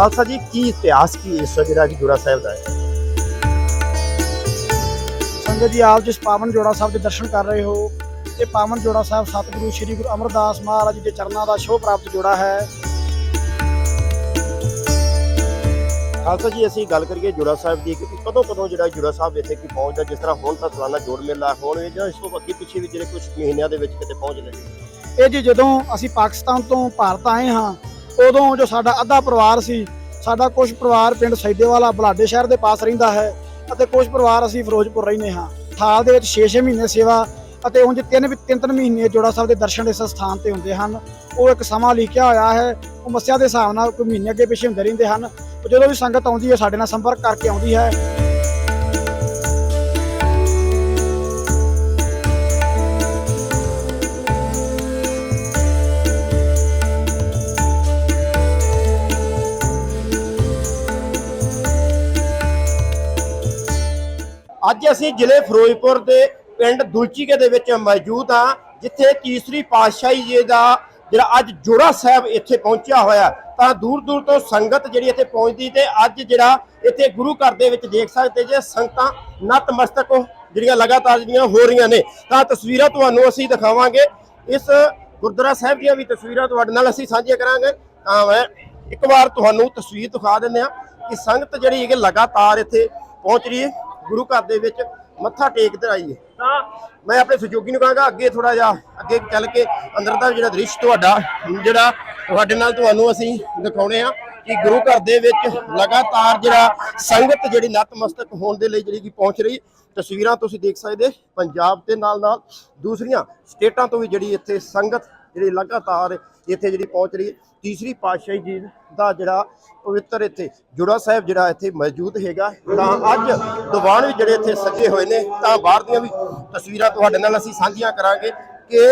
ਖਾਲਸਾ ਜੀ, ਕੀ ਇਤਿਹਾਸ, ਕੀ ਇਸ ਜਿਹੜਾ ਕਿ ਸਾਹਿਬ ਦਾ ਹੈ? ਸੰਗਤ ਜੀ, ਆਪ ਜਿਸ ਪਾਵਨ ਜੋੜਾ ਸਾਹਿਬ ਦੇ ਦਰਸ਼ਨ ਕਰ ਰਹੇ ਹੋ ਇਹ ਪਾਵਨ ਜੋੜਾ ਸਾਹਿਬ ਸਤਿਗੁਰੂ ਸ੍ਰੀ ਗੁਰੂ ਅਮਰਦਾਸ ਮਹਾਰਾਜ ਦੇ ਚਰਨਾਂ ਦਾ ਸ਼ੋਭ ਪ੍ਰਾਪਤ ਜੋੜਾ ਹੈ। ਖਾਲਸਾ ਜੀ, ਅਸੀਂ ਗੱਲ ਕਰੀਏ ਜੋੜਾ ਸਾਹਿਬ ਦੀ, ਕਿ ਕਦੋਂ ਕਦੋਂ ਜਿਹੜਾ ਜੋੜਾ ਸਾਹਿਬ ਇੱਥੇ ਕੀ ਪਹੁੰਚਦਾ ਜਿਸ ਤਰ੍ਹਾਂ ਹੁਣ ਤਾਂ ਸਾਲਾਨਾ ਜੋੜ ਮੇਲਾ ਹੋਣ ਇਹ ਜਾਂ ਇਸ ਤੋਂ ਅੱਗੇ ਪਿੱਛੇ ਵੀ ਜਿਹੜੇ ਕੁਝ ਮਹੀਨਿਆਂ ਦੇ ਵਿੱਚ ਕਿਤੇ ਪਹੁੰਚ ਲਏ ਇਹ ਜੀ ਜਦੋਂ ਅਸੀਂ ਪਾਕਿਸਤਾਨ ਤੋਂ ਭਾਰਤ ਆਏ ਹਾਂ ਉਦੋਂ ਜੋ ਸਾਡਾ ਅੱਧਾ ਪਰਿਵਾਰ ਸੀ, ਸਾਡਾ ਕੁਝ ਪਰਿਵਾਰ ਪਿੰਡ ਸੈਦੇਵਾਲਾ ਬਲਾਡੇ ਸ਼ਹਿਰ ਦੇ ਪਾਸ ਰਹਿੰਦਾ ਹੈ ਅਤੇ ਕੁਝ ਪਰਿਵਾਰ ਅਸੀਂ ਫਿਰੋਜ਼ਪੁਰ ਰਹਿੰਦੇ ਹਾਂ। ਸਾਲ ਦੇ ਵਿੱਚ 6-6 ਮਹੀਨੇ ਸੇਵਾ ਅਤੇ ਉਂਝ ਤਿੰਨ ਵੀ ਤਿੰਨ ਤਿੰਨ ਮਹੀਨੇ ਜੋੜਾ ਸਾਹਿਬ ਦੇ ਦਰਸ਼ਨ ਇਸ ਸਥਾਨ ਤੇ ਹੁੰਦੇ ਹਨ। ਉਹ ਇੱਕ ਸਮਾਂ ਲਿਖਿਆ ਹੋਇਆ ਹੈ, ਉਹ ਮੱਸਿਆ ਦੇ ਹਿਸਾਬ ਨਾਲ ਕੋਈ ਮਹੀਨੇ ਅੱਗੇ ਪਿੱਛੇ ਹੁੰਦੇ ਰਹਿੰਦੇ ਹਨ। ਜਦੋਂ ਵੀ ਸੰਗਤ ਆਉਂਦੀ ਹੈ, ਸਾਡੇ ਨਾਲ ਸੰਪਰਕ ਕਰਕੇ ਆਉਂਦੀ ਹੈ। ਅੱਜ ਅਸੀਂ ਜ਼ਿਲ੍ਹੇ ਫਿਰੋਜ਼ਪੁਰ ਦੇ ਪਿੰਡ ਦੁਲਚੀਕੇ ਦੇ ਵਿੱਚ ਮੌਜੂਦ ਹਾਂ, ਜਿੱਥੇ ਤੀਸਰੀ ਪਾਤਸ਼ਾਹੀ ਜੀ ਦਾ ਜਿਹੜਾ ਅੱਜ ਜੋੜਾ ਸਾਹਿਬ ਇੱਥੇ ਪਹੁੰਚਿਆ ਹੋਇਆ ਤਾਂ ਦੂਰ ਦੂਰ ਤੋਂ ਸੰਗਤ ਜਿਹੜੀ ਇੱਥੇ ਪਹੁੰਚਦੀ ਤੇ ਅੱਜ ਜਿਹੜਾ ਇੱਥੇ ਗੁਰੂ ਘਰ ਦੇ ਵਿੱਚ ਦੇਖ ਸਕਦੇ ਜੇ ਸੰਗਤਾਂ ਨਤਮਸਤਕ ਜਿਹੜੀਆਂ ਲਗਾਤਾਰ ਜਿਹੜੀਆਂ ਹੋ ਰਹੀਆਂ ਨੇ। ਤਾਂ ਤਸਵੀਰਾਂ ਤੁਹਾਨੂੰ ਅਸੀਂ ਦਿਖਾਵਾਂਗੇ। ਇਸ ਗੁਰਦੁਆਰਾ ਸਾਹਿਬ ਦੀਆਂ ਵੀ ਤਸਵੀਰਾਂ ਤੁਹਾਡੇ ਨਾਲ ਅਸੀਂ ਸਾਂਝੀਆਂ ਕਰਾਂਗੇ। ਤਾਂ ਮੈਂ ਇੱਕ ਵਾਰ ਤੁਹਾਨੂੰ ਤਸਵੀਰ ਦਿਖਾ ਦਿੰਦੇ ਆ ਕਿ ਸੰਗਤ ਜਿਹੜੀ ਹੈਗੀ ਲਗਾਤਾਰ ਇੱਥੇ ਪਹੁੰਚ ਰਹੀ ਹੈ। ਗੁਰੂ ਘਰ ਦੇ ਵਿੱਚ ਮੱਥਾ ਟੇਕਦੇ ਆਈਏ। ਤਾਂ ਮੈਂ ਆਪਣੇ ਸਹਿਯੋਗੀ ਨੂੰ ਕਹਾਂਗਾ, ਅੱਗੇ ਥੋੜਾ ਜਿਹਾ, ਅੱਗੇ ਚੱਲ ਕੇ ਅੰਦਰ ਦਾ ਜਿਹੜਾ ਦ੍ਰਿਸ਼ ਤੁਹਾਡਾ, ਜਿਹੜਾ ਤੁਹਾਡੇ ਨਾਲ ਤੁਹਾਨੂੰ ਅਸੀਂ ਦਿਖਾਉਣੇ ਆ ਕਿ ਗੁਰੂ ਘਰ ਦੇ ਵਿੱਚ ਲਗਾਤਾਰ ਜਿਹੜਾ ਸੰਗਤ ਜਿਹੜੀ ਨਤਮਸਤਕ ਹੋਣ ਦੇ ਲਈ ਜਿਹੜੀ ਕਿ ਪਹੁੰਚ ਰਹੀ, ਤਸਵੀਰਾਂ ਤੁਸੀਂ ਦੇਖ ਸਕਦੇ, ਪੰਜਾਬ ਦੇ ਨਾਲ ਨਾਲ ਦੂਸਰੀਆਂ ਸਟੇਟਾਂ ਤੋਂ ਵੀ ਜਿਹੜੀ ਇੱਥੇ ਸੰਗਤ ਜਿਹੜੀ ਲਗਾਤਾਰ ਇੱਥੇ ਜਿਹੜੀ ਪਹੁੰਚ ਰਹੀ ਹੈ। ਤੀਸਰੀ ਪਾਤਸ਼ਾਹੀ ਜੀ ਦਾ ਜਿਹੜਾ ਪਵਿੱਤਰ ਇੱਥੇ ਜੁੜਾ ਸਾਹਿਬ ਜਿਹੜਾ ਇੱਥੇ ਮੌਜੂਦ ਹੈਗਾ। ਤਾਂ ਅੱਜ ਦੀਵਾਨ ਵੀ ਜਿਹੜੇ ਇੱਥੇ ਸੱਜੇ ਹੋਏ ਨੇ, ਤਾਂ ਬਾਹਰ ਦੀਆਂ ਵੀ ਤਸਵੀਰਾਂ ਤੁਹਾਡੇ ਨਾਲ ਅਸੀਂ ਸਾਂਝੀਆਂ ਕਰਾਂਗੇ ਕਿ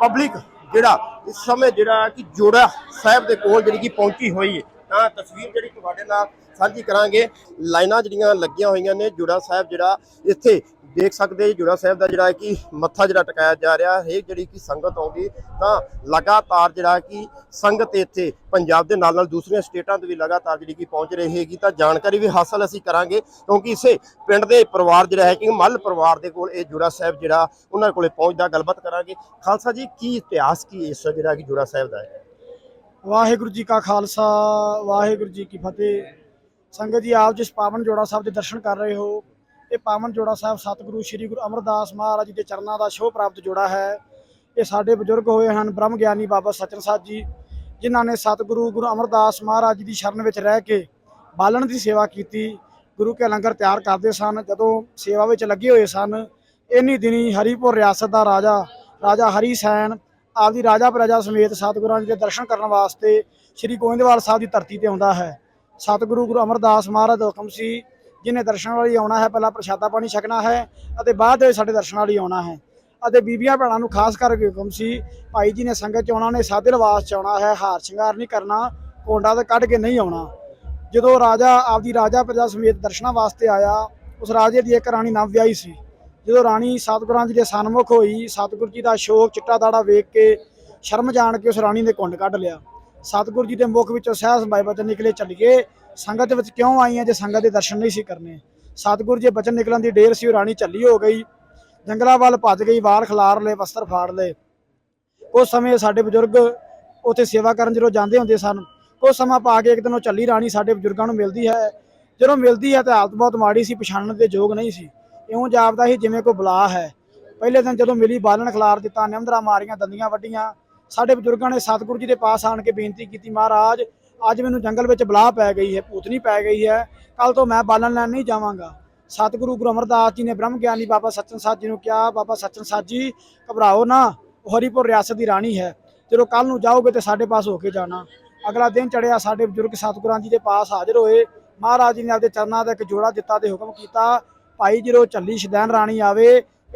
ਪਬਲਿਕ ਜਿਹੜਾ ਇਸ ਸਮੇਂ ਜਿਹੜਾ ਕਿ ਜੋੜਾ ਸਾਹਿਬ ਦੇ ਕੋਲ ਜਿਹੜੀ ਕਿ ਪਹੁੰਚੀ ਹੋਈ ਹੈ, ਤਾਂ ਤਸਵੀਰ ਜਿਹੜੀ ਤੁਹਾਡੇ ਨਾਲ ਸਾਂਝੀ ਕਰਾਂਗੇ। ਲਾਈਨਾਂ ਜਿਹੜੀਆਂ ਲੱਗੀਆਂ ਹੋਈਆਂ ਨੇ ਜੋੜਾ ਸਾਹਿਬ ਜਿਹੜਾ ਇੱਥੇ ਦੇਖ ਸਕਦੇ ਜੀ, ਜੋੜਾ ਸਾਹਿਬ ਦਾ ਜਿਹੜਾ ਕਿ ਮੱਥਾ ਜਿਹੜਾ ਟਿਕਾਇਆ ਜਾ ਰਿਹਾ ਹੈ ਜਿਹੜੀ ਕਿ ਸੰਗਤ ਆਉਂਦੀ ਤਾਂ ਲਗਾਤਾਰ ਜਿਹੜਾ ਕਿ ਸੰਗਤ ਇੱਥੇ ਪੰਜਾਬ ਦੇ ਨਾਲ ਨਾਲ ਦੂਸਰੀਆਂ ਸਟੇਟਾਂ ਤੋਂ ਵੀ ਲਗਾਤਾਰ ਜਿਹੜੀ ਕਿ ਪਹੁੰਚ ਰਹੀ ਹੈਗੀ ਤਾਂ ਜਾਣਕਾਰੀ ਵੀ ਹਾਸਲ ਅਸੀਂ ਕਰਾਂਗੇ ਕਿਉਂਕਿ ਇਸੇ ਪਿੰਡ ਦੇ ਪਰਿਵਾਰ ਜਿਹੜਾ ਹੈ ਕਿ ਮੱਲ ਪਰਿਵਾਰ ਦੇ ਕੋਲ ਇਹ ਜੁੜਾ ਸਾਹਿਬ ਜਿਹੜਾ ਉਹਨਾਂ ਕੋਲੇ ਪਹੁੰਚਦਾ, ਗੱਲਬਾਤ ਕਰਾਂਗੇ। ਖਾਲਸਾ ਜੀ, ਕੀ ਇਤਿਹਾਸ, ਕੀ ਇਸ ਜਿਹੜਾ ਕਿ ਜੁੜਾ ਸਾਹਿਬ ਦਾ ਹੈ? ਵਾਹਿਗੁਰੂ ਜੀ ਕਾ ਖਾਲਸਾ, ਵਾਹਿਗੁਰੂ ਜੀ ਕੀ ਫਤਿਹ। ਸੰਗਤ ਜੀ, ਆਪ ਜਿਸ ਪਾਵਨ ਜੋੜਾ ਸਾਹਿਬ ਦੇ ਦਰਸ਼ਨ ਕਰ ਰਹੇ ਹੋ ਇਹ ਪਾਵਨ ਜੋੜਾ ਸਾਹਿਬ ਸਤਿਗੁਰੂ ਸ੍ਰੀ ਗੁਰੂ ਅਮਰਦਾਸ ਮਹਾਰਾਜ ਜੀ ਦੇ ਚਰਨਾਂ ਦਾ ਸ਼ੋਭ ਪ੍ਰਾਪਤ ਜੋੜਾ ਹੈ। ਇਹ ਸਾਡੇ ਬਜ਼ੁਰਗ ਹੋਏ ਹਨ, ਬ੍ਰਹਮ ਗਿਆਨੀ ਬਾਬਾ ਸਚਨ ਸਾਹਿਬ ਜੀ, ਜਿਨ੍ਹਾਂ ਨੇ ਸਤਿਗੁਰੂ ਗੁਰੂ ਅਮਰਦਾਸ ਮਹਾਰਾਜ ਜੀ ਦੀ ਸ਼ਰਨ ਵਿੱਚ ਰਹਿ ਕੇ ਬਾਲਣ ਦੀ ਸੇਵਾ ਕੀਤੀ। ਗੁਰੂ ਕੇ ਲੰਗਰ ਤਿਆਰ ਕਰਦੇ ਸਨ, ਜਦੋਂ ਸੇਵਾ ਵਿੱਚ ਲੱਗੇ ਹੋਏ ਸਨ, ਇੰਨੀ ਦਿਨੀ ਹਰੀਪੁਰ ਰਿਆਸਤ ਦਾ ਰਾਜਾ ਰਾਜਾ ਹਰੀ ਸੈਨ, ਆਪਦੀ ਰਾਜਾ ਪ੍ਰਜਾ ਸਮੇਤ ਸਤਿਗੁਰਾਂ ਜੀ ਦੇ ਦਰਸ਼ਨ ਕਰਨ ਵਾਸਤੇ ਸ੍ਰੀ ਗੋਇੰਦਵਾਲ ਸਾਹਿਬ ਦੀ ਧਰਤੀ ਤੇ ਆਉਂਦਾ ਹੈ। ਸਤਿਗੁਰੂ ਗੁਰੂ ਅਮਰਦਾਸ ਮਹਾਰਾਜ ਦਾ ਹੁਕਮ ਸੀ ਜਿਹਨੇ ਦਰਸ਼ਨ ਵਾਲੀ ਆਉਣਾ ਹੈ, ਪਹਿਲਾਂ ਪ੍ਰਸ਼ਾਦਾ ਪਾਣੀ ਛਕਣਾ ਹੈ ਅਤੇ ਬਾਅਦ ਵਿੱਚ ਸਾਡੇ ਦਰਸ਼ਨ ਵਾਲੀ ਆਉਣਾ ਹੈ। ਅਤੇ ਬੀਬੀਆਂ ਭੈਣਾਂ ਨੂੰ ਖਾਸ ਕਰਕੇ ਹੁਕਮ ਸੀ, ਭਾਈ ਜੀ ਨੇ ਸੰਗਤ ਚ ਆਉਣਾ ਨੇ ਸਾਦੇ ਲਿਬਾਸ ਚ ਆਉਣਾ ਹੈ, ਹਾਰ ਸ਼ਿੰਗਾਰ ਨਹੀਂ ਕਰਨਾ, ਕੋਂਡਾ ਤੇ ਕੱਢ ਕੇ ਨਹੀਂ ਆਉਣਾ। ਜਦੋਂ ਰਾਜਾ, ਆਪਦੀ ਰਾਜਾ ਪ੍ਰਜਾ ਸਮੇਤ ਦਰਸ਼ਨਾਂ ਵਾਸਤੇ ਆਇਆ, ਉਸ ਰਾਜੇ ਦੀ ਇੱਕ ਰਾਣੀ ਨਵ ਵਿਆਹੀ ਸੀ। ਜਦੋਂ ਰਾਣੀ ਸਤਿਗੁਰਾਂ ਜੀ ਦੇ ਸਨਮੁਖ ਹੋਈ, ਸਤਿਗੁਰੂ ਜੀ ਦਾ ਸ਼ੋਕ, ਚਿੱਟਾ ਦਾੜਾ ਵੇਖ ਕੇ ਸ਼ਰਮ ਜਾਣ ਕੇ ਉਸ ਰਾਣੀ ਨੇ ਕੁੰਡ ਕੱਢ ਲਿਆ। ਸਤਿਗੁਰੂ ਜੀ ਦੇ ਮੁਖ ਵਿੱਚੋਂ ਸਹਿਜ ਬਾਈ ਬਚਨ ਨਿਕਲੇ ਚੱਲੀਏ ਸੰਗਤ ਵਿੱਚ ਕਿਉਂ ਆਈ ਹੈ ਜੇ ਸੰਗਤ ਦੇ ਦਰਸ਼ਨ ਨਹੀਂ ਸੀ ਕਰਨੇ? ਸਤਿਗੁਰੂ ਜੀ ਬਚਨ ਨਿਕਲਣ ਦੀ ਡੇਰ ਸੀ, ਉਹ ਰਾਣੀ ਝੱਲੀ ਹੋ ਗਈ। ਜੰਗਲਾਂ ਵੱਲ ਭੱਜ ਗਈ ਵਾਰ ਖਲਾਰ ਲਏ, ਵਸਤਰ ਫਾੜ ਲਏ। ਉਸ ਸਮੇਂ ਸਾਡੇ ਬਜ਼ੁਰਗ ਉੱਥੇ ਸੇਵਾ ਕਰਨ ਜਦੋਂ ਜਾਂਦੇ ਹੁੰਦੇ ਸਨ ਕੁਝ ਸਮਾਂ ਪਾ ਕੇ ਇੱਕ ਦਿਨ ਉਹ ਚੱਲੀ ਰਾਣੀ ਸਾਡੇ ਬਜ਼ੁਰਗਾਂ ਨੂੰ ਮਿਲਦੀ ਹੈ। ਜਦੋਂ ਮਿਲਦੀ ਹੈ ਤਾਂ ਹਾਲਤ ਬਹੁਤ ਮਾੜੀ ਸੀ, ਪਛਾਣਨ ਦੇ ਯੋਗ ਨਹੀਂ ਸੀ। ਇਉਂ ਜਾਪਦਾ ਸੀ ਜਿਵੇਂ ਕੋਈ ਬਲਾ ਹੈ। ਪਹਿਲੇ ਦਿਨ ਜਦੋਂ ਮਿਲੀ ਬਾਲਣ ਖਿਲਾਰ ਦਿੱਤਾ ਨਿਮਦਰਾ ਮਾਰੀਆਂ, ਦੰਦੀਆਂ ਵੱਡੀਆਂ ਸਾਡੇ ਬਜ਼ੁਰਗਾਂ ਨੇ ਸਤਿਗੁਰੂ ਜੀ ਦੇ ਪਾਸ ਆਣ ਕੇ ਬੇਨਤੀ ਕੀਤੀ, ਮਹਾਰਾਜ ਅੱਜ ਮੈਨੂੰ ਜੰਗਲ ਵਿੱਚ ਬਲਾ ਪੈ ਗਈ ਹੈ, ਭੂਤਨੀ ਪੈ ਗਈ ਹੈ। ਕੱਲ ਤੋਂ ਮੈਂ ਬਾਲਣ ਲੈਣ ਨਹੀਂ ਜਾਵਾਂਗਾ। ਸਤਿਗੁਰੂ ਗੁਰੂ ਅਮਰਦਾਸ ਜੀ ਨੇ ਬ੍ਰਹਮ ਗਿਆਨੀ ਬਾਬਾ ਸੱਚਨ ਸਾਧ ਜੀ ਨੂੰ ਕਿਹਾ, ਬਾਬਾ ਸੱਚਨ ਸਾਧ ਜੀ, ਘਬਰਾਓ ਨਾ, ਉਹ ਹਰੀਪੁਰ ਰਿਆਸਤ ਦੀ ਰਾਣੀ ਹੈ। ਜਦੋਂ ਕੱਲ ਨੂੰ ਜਾਓਗੇ ਤੇ ਸਾਡੇ ਪਾਸ ਹੋ ਕੇ ਜਾਣਾ। ਅਗਲਾ ਦਿਨ ਚੜਿਆ ਸਾਡੇ ਬਜ਼ੁਰਗ ਸਤਿਗੁਰਾਂ ਜੀ ਦੇ ਪਾਸ ਹਾਜ਼ਰ ਹੋਏ। ਮਹਾਰਾਜ ਜੀ ਨੇ ਆਪਦੇ ਚਰਨਾਂ ਦਾ ਇੱਕ ਜੋੜਾ ਦਿੱਤਾ ਤੇ ਹੁਕਮ ਕੀਤਾ, ਭਾਈ ਜਦੋਂ ਚੱਲੀ ਸ਼ਦੈਨ ਰਾਣੀ ਆਵੇ,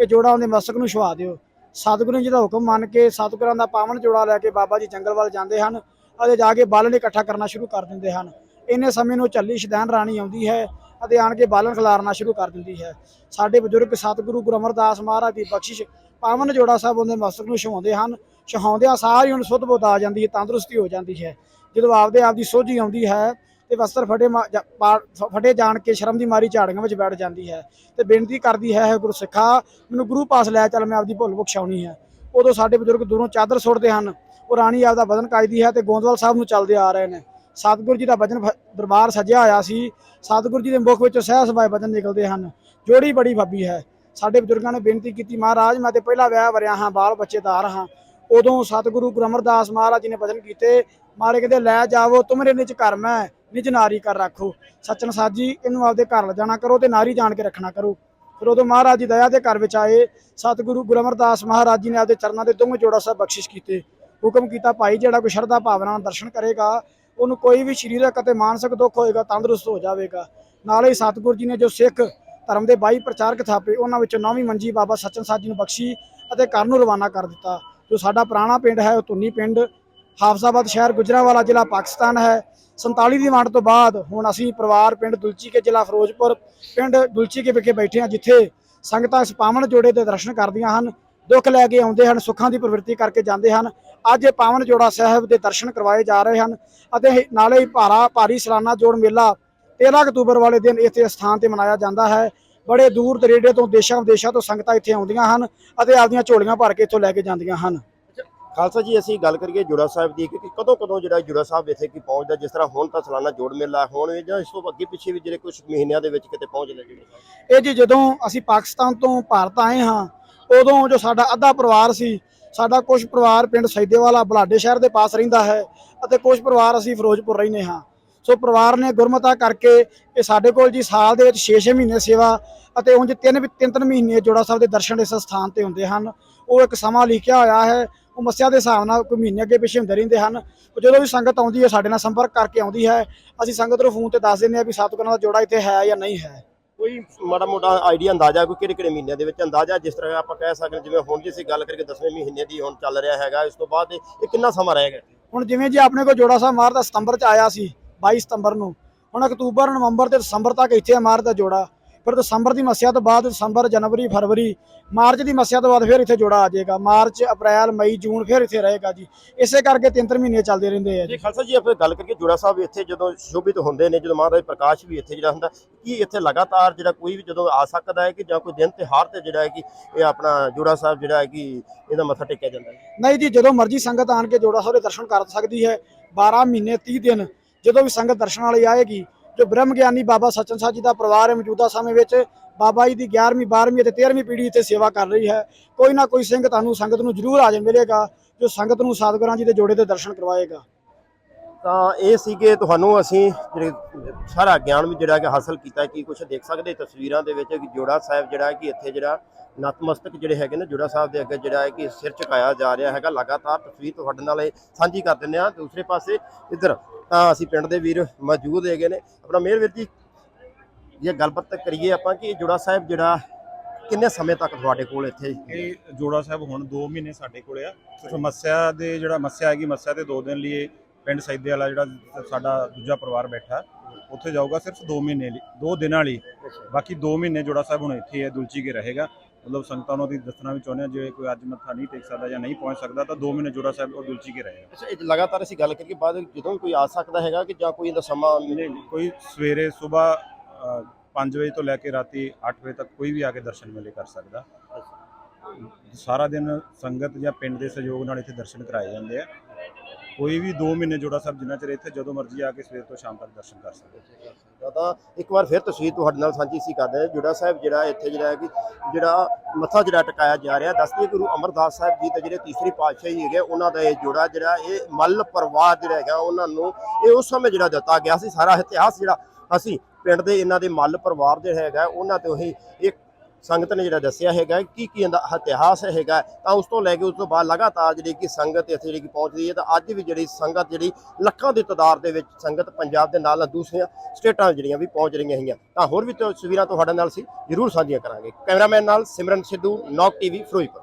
ਇਹ ਜੋੜਾ ਉਹਦੇ ਮਸਤਕ ਨੂੰ ਛਵਾ ਦਿਓ। ਸਤਿਗੁਰੂ ਜੀ ਦਾ ਹੁਕਮ ਮੰਨ ਕੇ ਸਤਿਗੁਰਾਂ ਦਾ ਪਾਵਨ ਜੋੜਾ ਲੈ ਕੇ ਬਾਬਾ ਜੀ ਜੰਗਲ ਵੱਲ ਜਾਂਦੇ ਹਨ। ਅਤੇ ਜਾ ਕੇ ਬਾਲਣ ਇਕੱਠਾ ਕਰਨਾ ਸ਼ੁਰੂ ਕਰ ਦਿੰਦੇ ਹਨ। ਇੰਨੇ ਸਮੇਂ ਨੂੰ ਚੱਲੀ ਸ਼ਦੈਨ ਰਾਣੀ ਆਉਂਦੀ ਹੈ ਅਤੇ ਆਣ ਕੇ ਬਾਲਣ ਖਿਲਾਰਨਾ ਸ਼ੁਰੂ ਕਰ ਦਿੰਦੀ ਹੈ। ਸਾਡੇ ਬਜ਼ੁਰਗ ਸਤਿਗੁਰੂ ਗੁਰੂ ਅਮਰਦਾਸ ਮਹਾਰਾਜ ਦੀ ਬਖਸ਼ਿਸ਼ ਪਾਵਨ ਜੋੜਾ ਸਾਹਿਬ ਉਹਦੇ ਮਸਤਕ ਨੂੰ ਛਹਾਉਂਦੇ ਹਨ। ਛਹਾਉਂਦਿਆਂ ਸਾਰੀ ਉਹਨੂੰ ਸੁੱਧ ਬੁੱਧ ਆ ਜਾਂਦੀ ਹੈ, ਤੰਦਰੁਸਤੀ ਹੋ ਜਾਂਦੀ ਹੈ। ਜਦੋਂ ਆਪਦੇ ਆਪ ਦੀ ਸੋਝੀ ਆਉਂਦੀ ਹੈ ਤੇ ਵਸਤਰ ਫਟੇ ਮਾ- ਜਾ- ਫਟੇ ਜਾਣ ਕੇ ਸ਼ਰਮ ਦੀ ਮਾਰੀ ਝਾੜੀਆਂ ਵਿੱਚ ਬੈਠ ਜਾਂਦੀ ਹੈ ਤੇ ਬੇਨਤੀ ਕਰਦੀ ਹੈ ਗੁਰੂ ਸਿੱਖਾ ਮੈਨੂੰ ਗੁਰੂ ਪਾਸ ਲੈ ਚੱਲ, ਮੈਂ ਆਪਦੀ ਭੁੱਲ ਬਖਸ਼ਾਉਣੀ ਹੈ। ਉਦੋਂ ਸਾਡੇ ਬਜ਼ੁਰਗ ਦੂਰੋਂ ਚਾਦਰ ਸੁੱਟਦੇ ਹਨ। ਉਹ ਰਾਣੀ ਆਪਦਾ ਵਜ਼ਨ ਕਾਇਦੀ ਹੈ ਤੇ ਗੋਂਦਵਾਲ ਸਾਹਿਬ ਨੂੰ ਚੱਲਦੇ ਆ ਰਹੇ ਨੇ। ਸਤਿਗੁਰੂ ਜੀ ਦਾ ਵਜਨ ਭ- ਦਰਬਾਰ ਸਜਿਆ ਹੋਇਆ ਸੀ। ਸਤਿਗੁਰੂ ਜੀ ਦੇ ਮੁਖ ਵਿੱਚੋਂ ਸਹਿ ਸਬਾਏ ਵਜਨ ਨਿਕਲਦੇ ਹਨ। ਜੋੜੀ ਬੜੀ ਫੱਬੀ ਹੈ। ਸਾਡੇ ਬਜ਼ੁਰਗਾਂ ਨੇ ਬੇਨਤੀ ਕੀਤੀ, ਮਹਾਰਾਜ, ਮੈਂ ਤੇ ਪਹਿਲਾ ਵਿਆਹ ਵਰਿਆ ਹਾਂ, ਬਾਲ ਬੱਚੇਦਾਰ ਹਾਂ। ਉਦੋਂ ਸਤਿਗੁਰੂ ਗੁਰੂ ਅਮਰਦਾਸ ਮਹਾਰਾਜ ਜੀ ਨੇ ਵਜਨ ਕੀਤੇ, ਮਾਰੇ ਕਹਿੰਦੇ ਲੈ ਜਾਵੋ, ਤੁਮਰੇ ਨਿਜ ਘਰ ਮੈਂ, ਨਿਜ ਨਾਰੀ ਕਰ ਰੱਖੋ। ਸੱਚਨ ਸਾਜੀ ਇਹਨੂੰ ਆਪਦੇ ਘਰ ਲਿਜਾਣਾ ਕਰੋ ਤੇ ਨਾਰੀ ਜਾਣ ਕੇ ਰੱਖਣਾ ਕਰੋ। ਫਿਰ ਉਦੋਂ ਮਹਾਰਾਜ ਜੀ ਦਇਆ ਦੇ ਘਰ ਵਿੱਚ ਆਏ। ਸਤਿਗੁਰੂ ਗੁਰੂ ਅਮਰਦਾਸ ਮਹਾਰਾਜ ਜੀ ਨੇ ਆਪਦੇ ਚਰਨਾਂ ਦੇ ਦੋਵੇਂ ਜੋੜਾ ਸਾਹਿਬ ਬਖਸ਼ਿਸ਼ ਕੀਤੇ। ਹੁਕਮ ਕੀਤਾ ਭਾਈ ਜਿਹੜਾ ਕੋਈ ਸ਼ਰਧਾ ਭਾਵਨਾ ਨਾਲ ਦਰਸ਼ਨ ਕਰੇਗਾ, ਉਹਨੂੰ ਕੋਈ ਵੀ ਸਰੀਰਕ ਅਤੇ ਮਾਨਸਿਕ ਦੁੱਖ ਹੋਏਗਾ, ਤੰਦਰੁਸਤ ਹੋ ਜਾਵੇਗਾ। ਨਾਲ ਹੀ ਸਤਿਗੁਰੂ ਜੀ ਨੇ ਜੋ ਸਿੱਖ ਧਰਮ ਦੇ 22 ਪ੍ਰਚਾਰਕ ਥਾਪੇ, ਉਹਨਾਂ ਵਿੱਚੋਂ ਨੌਵੀਂ ਮੰਜੀ ਬਾਬਾ ਸੱਚਨ ਸਾਹਿਬ ਜੀ ਨੂੰ ਬਖਸ਼ੀ ਅਤੇ ਘਰ ਨੂੰ ਰਵਾਨਾ ਕਰ ਦਿੱਤਾ। ਜੋ ਸਾਡਾ ਪੁਰਾਣਾ ਪਿੰਡ ਹੈ, ਉਹ ਧੁੰਨੀ ਪਿੰਡ, ਹਾਫਜ਼ਾਬਾਦ ਸ਼ਹਿਰ, ਗੁਜਰਾਵਾਲਾ ਜ਼ਿਲ੍ਹਾ ਪਾਕਿਸਤਾਨ ਹੈ। 47 ਦੀ ਵੰਡ ਤੋਂ ਬਾਅਦ ਹੁਣ ਅਸੀਂ ਪਰਿਵਾਰ ਪਿੰਡ ਦੁਲਚੀ ਕੇ ਜ਼ਿਲ੍ਹਾ ਫਿਰੋਜ਼ਪੁਰ, ਪਿੰਡ ਦੁਲਚੀ ਕੇ ਵਿਖੇ ਬੈਠੇ ਹਾਂ, ਜਿੱਥੇ ਸੰਗਤਾਂ ਇਸ ਪਾਵਨ ਜੋੜੇ ਦੇ ਦਰਸ਼ਨ ਕਰਦੀਆਂ ਹਨ। ਦੁੱਖ ਲੈ ਕੇ ਆਉਂਦੇ ਹਨ ਸੁੱਖਾਂ ਦੀ ਪ੍ਰਵਿਰਤੀ ਕਰਕੇ ਜਾਂਦੇ ਹਨ। ਅੱਜ ਇਹ ਪਾਵਨ ਜੋੜਾ ਸਾਹਿਬ ਦੇ ਦਰਸ਼ਨ ਕਰਵਾਏ ਜਾ ਰਹੇ ਹਨ ਅਤੇ ਨਾਲੇ ਹੀ ਭਾਰਾ ਭਾਰੀ ਸਾਲਾਨਾ ਜੋੜ ਮੇਲਾ 13 ਅਕਤੂਬਰ ਵਾਲੇ ਦਿਨ ਇੱਥੇ ਸਥਾਨ ਤੇ ਮਨਾਇਆ ਜਾਂਦਾ ਹੈ। ਬੜੇ ਦੂਰ ਦਰੇਡੇ ਤੋਂ ਦੇਸ਼ਾਂ ਵਿਦੇਸ਼ਾਂ ਤੋਂ ਸੰਗਤਾਂ ਇੱਥੇ ਆਉਂਦੀਆਂ ਹਨ ਅਤੇ ਆਪਦੀਆਂ ਝੋਲੀਆਂ ਭਰ ਕੇ ਇੱਥੋਂ ਲੈ ਕੇ ਜਾਂਦੀਆਂ ਹਨ। ਖਾਲਸਾ ਜੀ ਅਸੀਂ ਗੱਲ ਕਰੀਏ ਜੁੜਾ ਸਾਹਿਬ ਦੀ ਕਿ ਕਦੋਂ ਕਦੋਂ ਜਿਹੜਾ ਜੁੜਾ ਸਾਹਿਬ ਇੱਥੇ ਕੀ ਪਹੁੰਚਦਾ ਜਿਸ ਤਰ੍ਹਾਂ ਹੁਣ ਤਾਂ ਸਾਲਾਨਾ ਜੋੜ ਮੇਲਾ ਹੁਣ ਜਾਂ ਇਸ ਤੋਂ ਅੱਗੇ ਪਿੱਛੇ ਵੀ ਜਿਹੜੇ ਕੁਝ ਮਹੀਨਿਆਂ ਦੇ ਵਿੱਚ ਕਿਤੇ ਪਹੁੰਚ ਲੈ ਸਾਹਿਬ ਇਹ ਜੀ ਜਦੋਂ ਅਸੀਂ ਪਾਕਿਸਤਾਨ ਤੋਂ ਭਾਰਤ ਆਏ ਹਾਂ ਉਦੋਂ ਜੋ ਸਾਡਾ ਅੱਧਾ ਪਰਿਵਾਰ ਸੀ, ਸਾਡਾ ਕੁਝ ਪਰਿਵਾਰ ਪਿੰਡ ਸੈਦੇਵਾਲਾ ਬਲਾਡੇ ਸ਼ਹਿਰ ਦੇ ਪਾਸ ਰਹਿੰਦਾ ਹੈ ਅਤੇ ਕੁਝ ਪਰਿਵਾਰ ਅਸੀਂ ਫਿਰੋਜ਼ਪੁਰ ਰਹਿੰਦੇ ਹਾਂ। ਸੋ ਪਰਿਵਾਰ ਨੇ ਗੁਰਮਤਾ ਕਰਕੇ ਇਹ ਸਾਡੇ ਕੋਲ ਜੀ ਸਾਲ ਦੇ ਵਿੱਚ 6-6 ਮਹੀਨੇ ਸੇਵਾ ਅਤੇ ਉਂਝ ਤਿੰਨ ਤਿੰਨ ਤਿੰਨ ਮਹੀਨੇ ਜੋੜਾ ਸਾਹਿਬ ਦੇ ਦਰਸ਼ਨ ਇਸ ਸਥਾਨ ਤੇ ਹੁੰਦੇ ਹਨ। ਉਹ ਇੱਕ ਸਮਾਂ ਲਿਖਿਆ ਹੋਇਆ ਹੈ, ਉਹ ਮੱਸਿਆ ਦੇ ਹਿਸਾਬ ਨਾਲ ਕੋਈ ਮਹੀਨੇ ਅੱਗੇ ਪਿੱਛੇ ਹੁੰਦੇ ਰਹਿੰਦੇ ਹਨ। ਜਦੋਂ ਵੀ ਸੰਗਤ ਆਉਂਦੀ ਹੈ, ਸਾਡੇ ਨਾਲ ਸੰਪਰਕ ਕਰਕੇ ਆਉਂਦੀ ਹੈ, ਅਸੀਂ ਸੰਗਤ ਨੂੰ ਫੋਨ ਤੇ ਦੱਸ ਦਿੰਦੇ ਹਾਂ ਵੀ ਸਤਿਗੁਰਾਂ ਦਾ ਜੋੜਾ ਇੱਥੇ ਹੈ ਜਾਂ ਨਹੀਂ ਹੈ। ਕੋਈ ਮਾੜਾ ਮੋਟਾ ਆਈਡੀਆ ਅੰਦਾਜ਼ਾ ਕੋਈ ਕਿਹੜੇ ਕਿਹੜੇ ਮਹੀਨਿਆਂ ਦੇ ਵਿੱਚ ਅੰਦਾਜ਼ਾ ਜਿਸ ਤਰ੍ਹਾਂ ਆਪਾਂ ਕਹਿ ਸਕਦੇ ਹਾਂ, ਜਿਵੇਂ ਹੁਣ ਜੇ ਅਸੀਂ ਗੱਲ ਕਰੀਏ 10ਵੇਂ ਮਹੀਨੇ ਦੀ ਹੁਣ ਚੱਲ ਰਿਹਾ ਹੈਗਾ ਇਸ ਤੋਂ ਬਾਅਦ ਇਹ ਕਿੰਨਾ ਸਮਾਂ ਰਹੇਗਾ ਹੁਣ ਜਿਵੇਂ ਜੀ ਆਪਣੇ ਕੋਲ ਜੋੜਾ ਸਾਹਿਬ ਮਾਰ ਦਾ ਸਤੰਬਰ ਚ ਆਇਆ ਸੀ 22 ਸਤੰਬਰ ਨੂੰ ਹੁਣ ਅਕਤੂਬਰ ਨਵੰਬਰ ਤੇ ਦਸੰਬਰ ਤੱਕ ਇੱਥੇ ਮਾਰਦਾ ਜੋੜਾ। ਫਿਰ ਦਸੰਬਰ ਦੀ ਮੱਸਿਆ ਤੋਂ ਬਾਅਦ ਦਸੰਬਰ ਜਨਵਰੀ ਫਰਵਰੀ ਮਾਰਚ ਦੀ ਮੱਸਿਆ ਤੋਂ ਬਾਅਦ ਫਿਰ ਇੱਥੇ ਜੋੜਾ ਆ ਜਾਏਗਾ। ਮਾਰਚ ਅਪ੍ਰੈਲ ਮਈ ਜੂਨ ਫਿਰ ਇੱਥੇ ਰਹੇਗਾ ਜੀ। ਇਸੇ ਕਰਕੇ ਤਿੰਨ ਤਿੰਨ ਮਹੀਨੇ ਚੱਲਦੇ ਰਹਿੰਦੇ ਆ ਜੀ ਖਾਲਸਾ ਜੀ ਆਪਾਂ ਗੱਲ ਕਰੀਏ ਜੁੜਾ ਸਾਹਿਬ ਇੱਥੇ ਜਦੋਂ ਸ਼ੋਭਿਤ ਹੁੰਦੇ ਨੇ ਜਦੋਂ ਮਹਾਰਾਜ ਪ੍ਰਕਾਸ਼ ਵੀ ਇੱਥੇ ਜਿਹੜਾ ਹੁੰਦਾ ਕੀ ਇੱਥੇ ਲਗਾਤਾਰ ਜਿਹੜਾ ਕੋਈ ਵੀ ਜਦੋਂ ਆ ਸਕਦਾ ਹੈ ਕਿ ਜਾਂ ਕੋਈ ਦਿਨ ਤਿਉਹਾਰ ਤੇ ਜਿਹੜਾ ਹੈ ਕਿ ਇਹ ਆਪਣਾ ਜੁੜਾ ਸਾਹਿਬ ਜਿਹੜਾ ਹੈ ਕਿ ਇਹਦਾ ਮੱਥਾ ਟੇਕਿਆ ਜਾਂਦਾ ਹੈ? ਨਹੀਂ ਜੀ ਜਦੋਂ ਮਰਜ਼ੀ ਸੰਗਤ ਆਣ ਕੇ ਜੋੜਾ ਸਾਹਿਬ ਦੇ ਦਰਸ਼ਨ ਕਰ ਸਕਦੀ ਹੈ 12 ਮਹੀਨੇ 30 ਦਿਨ ਜਦੋਂ ਵੀ ਸੰਗਤ ਦਰਸ਼ਨ ਵਾਲੀ ਆਏਗੀ ਜੋ ਬ੍ਰਹਮ ਗਿਆਨੀ ਬਾਬਾ ਸਚਨ ਸਾਹਿਬ ਜੀ ਦਾ ਪਰਿਵਾਰ ਹੈ ਮੌਜੂਦਾ ਸਮੇਂ ਵਿੱਚ, ਬਾਬਾ ਜੀ ਦੀ 11ਵੀਂ 12ਵੀਂ ਅਤੇ 13ਵੀਂ ਪੀੜ੍ਹੀ ਇੱਥੇ ਸੇਵਾ ਕਰ ਰਹੀ ਹੈ। ਕੋਈ ਨਾ ਕੋਈ ਸਿੰਘ ਤੁਹਾਨੂੰ ਸੰਗਤ ਨੂੰ ਜ਼ਰੂਰ ਹਾਜ਼ਰ ਮਿਲੇਗਾ, ਜੋ ਸੰਗਤ ਨੂੰ ਸਤਿਗੁਰਾਂ ਜੀ ਦੇ ਜੋੜੇ ਦੇ ਦਰਸ਼ਨ ਕਰਵਾਏਗਾ। ਤਾਂ ਇਹ ਸੀ ਕਿ ਤੁਹਾਨੂੰ ਅਸੀਂ ਜਿਹੜੇ ਸਾਰਾ ਗਿਆਨ ਵੀ ਜਿਹੜਾ ਕਿ ਹਾਸਲ ਕੀਤਾ ਕਿ ਕੁਝ ਦੇਖ ਸਕਦੇ ਤਸਵੀਰਾਂ ਦੇ ਵਿੱਚ ਕਿ ਜੋੜਾ ਸਾਹਿਬ ਜਿਹੜਾ ਹੈ ਕਿ ਇੱਥੇ ਜਿਹੜਾ ਨਤਮਸਤਕ ਜਿਹੜੇ ਹੈਗੇ ਨੇ, ਜੋੜਾ ਸਾਹਿਬ ਦੇ ਅੱਗੇ ਜਿਹੜਾ ਹੈ ਕਿ ਸਿਰ ਝੁਕਾਇਆ ਜਾ ਰਿਹਾ ਹੈਗਾ। ਲਗਾਤਾਰ ਤਸਵੀਰ ਤੁਹਾਡੇ ਨਾਲ ਇਹ ਸਾਂਝੀ ਕਰ ਦਿੰਦੇ ਆ ਦੂਸਰੇ ਪਾਸੇ ਇੱਧਰ ਤਾਂ ਅਸੀਂ ਪਿੰਡ ਦੇ ਵੀਰ ਮੌਜੂਦ ਹੈਗੇ ਨੇ। ਆਪਣਾ ਮੇਰ ਵੀਰ ਜੀ, ਜੇ ਗੱਲਬਾਤ ਕਰੀਏ ਆਪਾਂ ਕਿ ਇਹ ਜੋੜਾ ਸਾਹਿਬ ਜਿਹੜਾ, ਕਿੰਨੇ ਸਮੇਂ ਤੱਕ ਤੁਹਾਡੇ ਕੋਲ ਇੱਥੇ? ਇਹ ਜੋੜਾ ਸਾਹਿਬ ਹੁਣ 2 ਮਹੀਨੇ ਸਾਡੇ ਕੋਲ ਆ। ਸਿਰਫ ਮੱਸਿਆ ਦੇ ਜਿਹੜਾ, ਮੱਸਿਆ ਹੈਗੀ, ਮੱਸਿਆ ਤੇ 2 ਦਿਨ ਲਈ ਪਿੰਡ ਸੈਦੇ ਵਾਲਾ ਜਿਹੜਾ ਸਾਡਾ ਦੂਜਾ ਪਰਿਵਾਰ ਬੈਠਾ। ਉੱਥੇ ਜਾਊਗਾ ਸਿਰਫ 2 ਮਹੀਨੇ ਲਈ 2 ਦਿਨਾਂ ਲਈ। ਬਾਕੀ 2 ਮਹੀਨੇ ਜੋੜਾ ਸਾਹਿਬ ਹੁਣ ਇੱਥੇ ਹੈ ਦੁਲਚੀ ਕੇ ਰਹੇਗਾ। ਮਤਲਬ ਸੰਗਤਾਂ ਨੂੰ ਅਸੀਂ ਦੱਸਣਾ ਵੀ ਚਾਹੁੰਦੇ ਹਾਂ ਜੇ ਕੋਈ ਅੱਜ ਮੱਥਾ ਨਹੀਂ ਟੇਕ ਸਕਦਾ ਜਾਂ ਨਹੀਂ ਪਹੁੰਚ ਸਕਦਾ ਤਾਂ 2 ਮਹੀਨੇ ਜੋੜਾ ਸਾਹਿਬ ਉਹ ਦੁਲਚੀ ਕੇ ਰਹੇਗਾ ਅੱਛਾ ਇਹ ਲਗਾਤਾਰ ਅਸੀਂ ਗੱਲ ਕਰੀਏ ਬਾਅਦ ਜਦੋਂ ਵੀ ਕੋਈ ਆ ਸਕਦਾ ਹੈਗਾ ਕਿ ਜਾਂ ਕੋਈ ਇਹਦਾ ਸਮਾਂ ਕੋਈ ਸਵੇਰੇ ਸਵੇਰ 5 ਵਜੇ ਤੋਂ ਲੈ ਕੇ ਰਾਤੀ 8 ਵਜੇ ਤੱਕ ਕੋਈ ਵੀ ਆ ਕੇ ਦਰਸ਼ਨ ਮੇਲੇ ਕਰ ਸਕਦਾ। ਸਾਰਾ ਦਿਨ ਸੰਗਤ ਜਾਂ ਪਿੰਡ ਦੇ ਸਹਿਯੋਗ ਨਾਲ ਇੱਥੇ ਦਰਸ਼ਨ ਕਰਾਏ ਜਾਂਦੇ ਆ। ਕੋਈ ਵੀ 2 ਮਹੀਨੇ ਜੋੜਾ ਸਾਹਿਬ ਜਿੰਨਾ ਚਿਰ ਇੱਥੇ ਜਦੋਂ ਮਰਜ਼ੀ ਆ ਕੇ ਸਵੇਰ ਤੋਂ ਸ਼ਾਮ ਤੱਕ ਦਰਸ਼ਨ ਕਰ ਸਕਦੇ ਤਾਂ ਇੱਕ ਵਾਰ ਫਿਰ ਤਸਵੀਰ ਤੁਹਾਡੇ ਨਾਲ ਸਾਂਝੀ ਸੀ ਕਰਦੇ ਹਾਂ ਜੁੜਾ ਸਾਹਿਬ ਜਿਹੜਾ ਇੱਥੇ ਜਿਹੜਾ ਹੈ ਕਿ ਜਿਹੜਾ ਮੱਥਾ ਜਿਹੜਾ ਟਿਕਾਇਆ ਜਾ ਰਿਹਾ ਦੱਸਦੀ ਗੁਰੂ ਅਮਰਦਾਸ ਸਾਹਿਬ ਜੀ ਦੇ ਜਿਹੜੇ ਤੀਸਰੀ ਪਾਤਸ਼ਾਹੀ ਹੈਗੇ ਉਹਨਾਂ ਦਾ ਇਹ ਜੋੜਾ ਜਿਹੜਾ ਇਹ ਮੱਲ ਪਰਿਵਾਰ ਜਿਹੜਾ ਹੈਗਾ ਉਹਨਾਂ ਨੂੰ ਇਹ ਉਸ ਸਮੇਂ ਜਿਹੜਾ ਦਿੱਤਾ ਗਿਆ ਸੀ, ਸਾਰਾ ਇਤਿਹਾਸ ਜਿਹੜਾ ਅਸੀਂ ਪਿੰਡ ਦੇ ਇਹਨਾਂ ਦੇ ਮੱਲ ਪਰਿਵਾਰ ਜਿਹੜਾ ਹੈਗਾ ਉਹਨਾਂ ਤੋਂ ਹੀ ਇੱਕ ਸੰਗਤ ਨੇ ਜਿਹੜਾ ਦੱਸਿਆ ਹੈਗਾ, ਕੀ ਕੀ ਇਹਦਾ ਇਤਿਹਾਸ ਹੈਗਾ, ਤਾਂ ਉਸ ਤੋਂ ਲੈ ਕੇ ਉਸ ਤੋਂ ਬਾਅਦ ਲਗਾਤਾਰ ਜਿਹੜੀ ਕਿ ਸੰਗਤ ਇੱਥੇ ਜਿਹੜੀ ਕਿ ਪਹੁੰਚਦੀ ਹੈ, ਤਾਂ ਅੱਜ ਵੀ ਜਿਹੜੀ ਸੰਗਤ ਜਿਹੜੀ ਲੱਖਾਂ ਦੀ ਤਾਦਾਦ ਦੇ ਵਿੱਚ ਸੰਗਤ ਪੰਜਾਬ ਦੇ ਨਾਲ ਨਾਲ ਦੂਸਰੀਆਂ ਸਟੇਟਾਂ ਜਿਹੜੀਆਂ ਵੀ ਪਹੁੰਚ ਰਹੀਆਂ ਹੈਗੀਆਂ। ਤਾਂ ਹੋਰ ਵੀ ਤਸਵੀਰਾਂ ਤੁਹਾਡੇ ਨਾਲ ਸੀ, ਜਰੂਰ ਸਾਂਝੀਆਂ ਕਰਾਂਗੇ। ਕੈਮਰਾਮੈਨ ਨਾਲ ਸਿਮਰਨ ਸਿੱਧੂ, ਨੌਕ ਟੀਵੀ, ਫਿਰੋਜ਼ਪੁਰ।